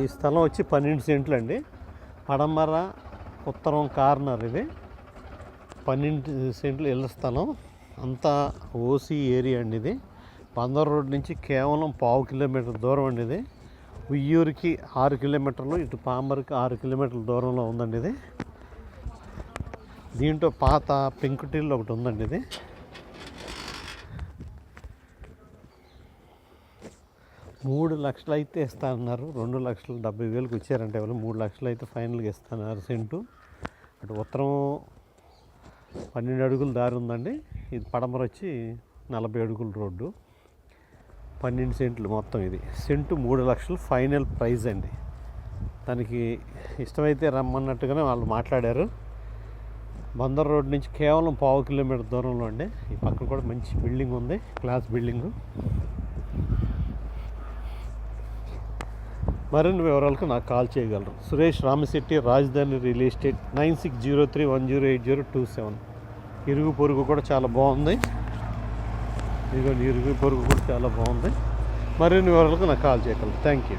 ఈ స్థలం వచ్చి పన్నెండు సెంట్లు అండి. పడమర ఉత్తరం కార్నర్ ఇది. పన్నెండు సెంట్లు ఇళ్ళ స్థలం. అంతా ఓసీ ఏరియా అండి ఇది. బందర్ రోడ్ నుంచి కేవలం పావు కిలోమీటర్ దూరం అండి ఇది. ఉయ్యూరుకి ఆరు కిలోమీటర్లు ఇటు పాంబర్కి ఆరు కిలోమీటర్ల దూరంలో ఉందండి ఇది. దీంట్లో పాత పెంకుటిల్లు ఒకటి ఉందండి ఇది. మూడు లక్షలు అయితే ఇస్తానన్నారు. రెండు లక్షలు డెబ్బై వేలకు వచ్చారంటే వాళ్ళు మూడు లక్షలు అయితే ఫైనల్గా ఇస్తున్నారు సెంటు. అటు ఉత్తరం పన్నెండు అడుగులు దారి ఉందండి. ఇది పడమర వచ్చి నలభై అడుగుల రోడ్డు. పన్నెండు సెంట్లు మొత్తం ఇది. సెంటు మూడు లక్షలు ఫైనల్ ప్రైజ్ అండి. దానికి ఇష్టమైతే రమ్మన్నట్టుగానే వాళ్ళు మాట్లాడారు. బందర్ రోడ్ నుంచి కేవలం పావు కిలోమీటర్ దూరంలో అండి. ఈ పక్కన కూడా మంచి బిల్డింగ్ ఉంది. Class building. మరిన్ని వివరాలకు నాకు కాల్ చేయగలరు. Suresh Ramashetti Rajadhani real estate nine six zero three one zero eight zero two seven. ఇరుగు పొరుగు కూడా చాలా బాగుంది. ఇదిగో ఇరుగు పొరుగు కూడా చాలా బాగుంది. మరిన్ని వివరాలకు నాకు కాల్ చేయగలరు. Thank you.